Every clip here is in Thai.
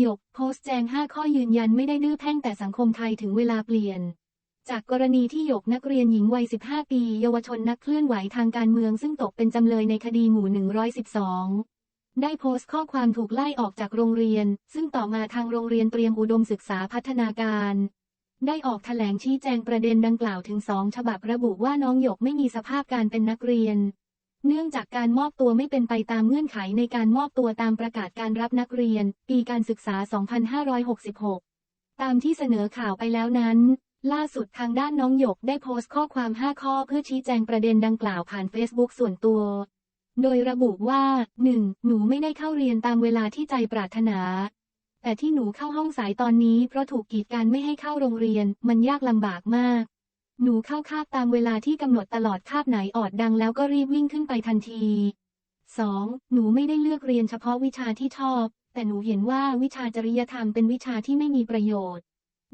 หยกโพสต์แจง 5 ข้อยืนยันไม่ได้ดื้อแพ่งแต่สังคมไทยถึงเวลาเปลี่ยน จากกรณีที่หยกนักเรียนหญิงวัย 15 ปี เยาวชนนักเคลื่อนไหวทางการเมืองซึ่งตกเป็นจำเลยในคดีหมู่ 112 ได้โพสต์ข้อความถูกไล่ออกจากโรงเรียน ซึ่งต่อมาทางโรงเรียนเตรียมอุดมศึกษาพัฒนาการ ได้ออกแถลงชี้แจงประเด็นดังกล่าวถึงสองฉบับระบุว่าน้องหยกไม่มีสภาพการเป็นนักเรียน เนื่องจากการมอบตัวไม่เป็นไปตามเงื่อนไขในการมอบตัวตามประกาศการรับนักเรียน ปีการศึกษา 2566 ตามที่เสนอข่าวไปแล้วนั้น ล่าสุดทางด้านน้องหยกได้โพสต์ข้อความ 5 ข้อเพื่อชี้แจงประเด็นดังกล่าวผ่านเฟซบุ๊กส่วนตัว โดยระบุว่า 1. หนูไม่ได้เข้าเรียนตามเวลาที่ใจปรารถนา แต่ที่หนูเข้าห้องสายตอนนี้เพราะถูกกีดกันไม่ให้เข้าโรงเรียน มันยากลำบากมาก หนูเข้าคาบตามเวลาที่กำหนดตลอดคาบไหนออดดังแล้วก็รีบวิ่งขึ้นไปทันที 2. หนูไม่ได้เลือกเรียนเฉพาะวิชาที่ชอบ แต่หนูเห็นว่าวิชาจริยธรรมเป็นวิชาที่ไม่มีประโยชน์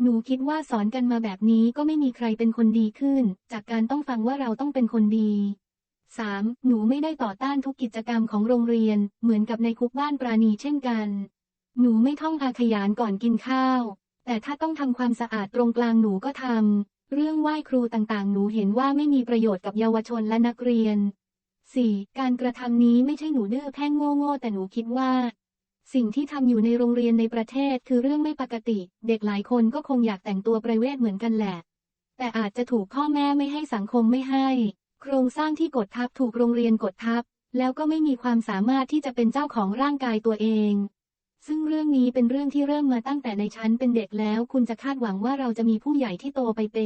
หนูคิดว่าสอนกันมาแบบนี้ก็ไม่มีใครเป็นคนดีขึ้น จากการต้องฟังว่าเราต้องเป็นคนดี 3. หนูไม่ได้ต่อต้านทุกกิจกรรมของโรงเรียน เหมือนกับในคุกบ้านปราณีเช่นกัน หนูไม่ท่องอาขยานก่อนกินข้าว แต่ถ้าต้องทำความสะอาดตรงกลางหนูก็ทำ เรื่องไหว้ครูต่างๆ หนูเห็นว่าไม่มีประโยชน์กับเยาวชนและนักเรียน 4. การกระทำนี้ไม่ใช่หนูดื้อแพ่งโง่ๆแต่หนูคิดว่า สิ่งที่ทำอยู่ในโรงเรียนในประเทศคือเรื่องไม่ปกติ เด็กหลายคนก็คงอยากแต่งตัวประเวทเหมือนกันแหละ แต่อาจจะถูกพ่อแม่ไม่ให้สังคมไม่ให้ โครงสร้างที่กดทับถูกโรงเรียนกดทับ แล้วก็ไม่มีความสามารถที่จะเป็นเจ้าของร่างกายตัวเอง ซึ่งเรื่องนี้เป็นเรื่องที่เริ่มมาตั้งแต่ในชั้นเป็นเด็กแล้ว คุณจะคาดหวังว่าเราจะมีผู้ใหญ่ที่โตไปเป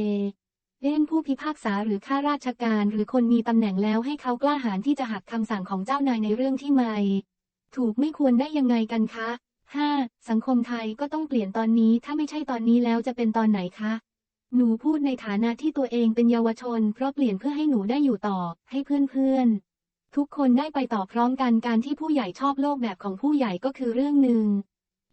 เล่นผู้พิพากษาหรือข้าราชการหรือคนมีตำแหน่งแล้วให้เขากล้าหาญที่จะหักคำสั่งของเจ้านายในเรื่องที่ไม่ถูกไม่ควรได้ยังไงกันคะ 5. สังคมไทยก็ต้องเปลี่ยนตอนนี้ถ้าไม่ใช่ตอนนี้แล้วจะเป็นตอนไหนคะ หนูพูดในฐานะที่ตัวเองเป็นเยาวชน เพราะเปลี่ยนเพื่อให้หนูได้อยู่ต่อ ให้เพื่อนๆ ทุกคนได้ไปต่อพร้อมกันการที่ผู้ใหญ่ชอบโลกแบบของผู้ใหญ่ก็คือเรื่องหนึ่ง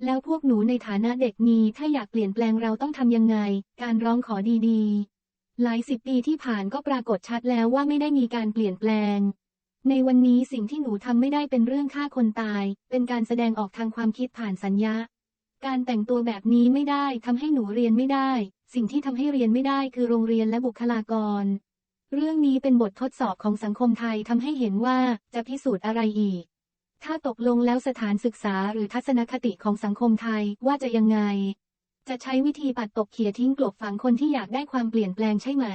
แล้วพวกหนูในฐานะเด็กมีถ้าอยากเปลี่ยนแปลงเราต้องทำยังไง การร้องขอดีๆ หลายสิบปีที่ผ่านก็ปรากฏชัดแล้วว่าไม่ได้มีการเปลี่ยนแปลง ในวันนี้สิ่งที่หนูทำไม่ได้เป็นเรื่องฆ่าคนตาย เป็นการแสดงออกทางความคิดผ่านสัญญาการแต่งตัวแบบนี้ไม่ได้ทำให้หนูเรียนไม่ได้ สิ่งที่ทำให้เรียนไม่ได้คือโรงเรียนและบุคลากร เรื่องนี้เป็นบททดสอบของสังคมไทยทำให้เห็นว่าจะพิสูจน์อะไรอีก ถ้าตกลงแล้วสถานศึกษาหรือทัศนคติของสังคมไทยว่าจะยังไง จะใช้วิธีปัดตกเขี่ยทิ้งกลบฝังคนที่อยากได้ความเปลี่ยนแปลงใช่ไหม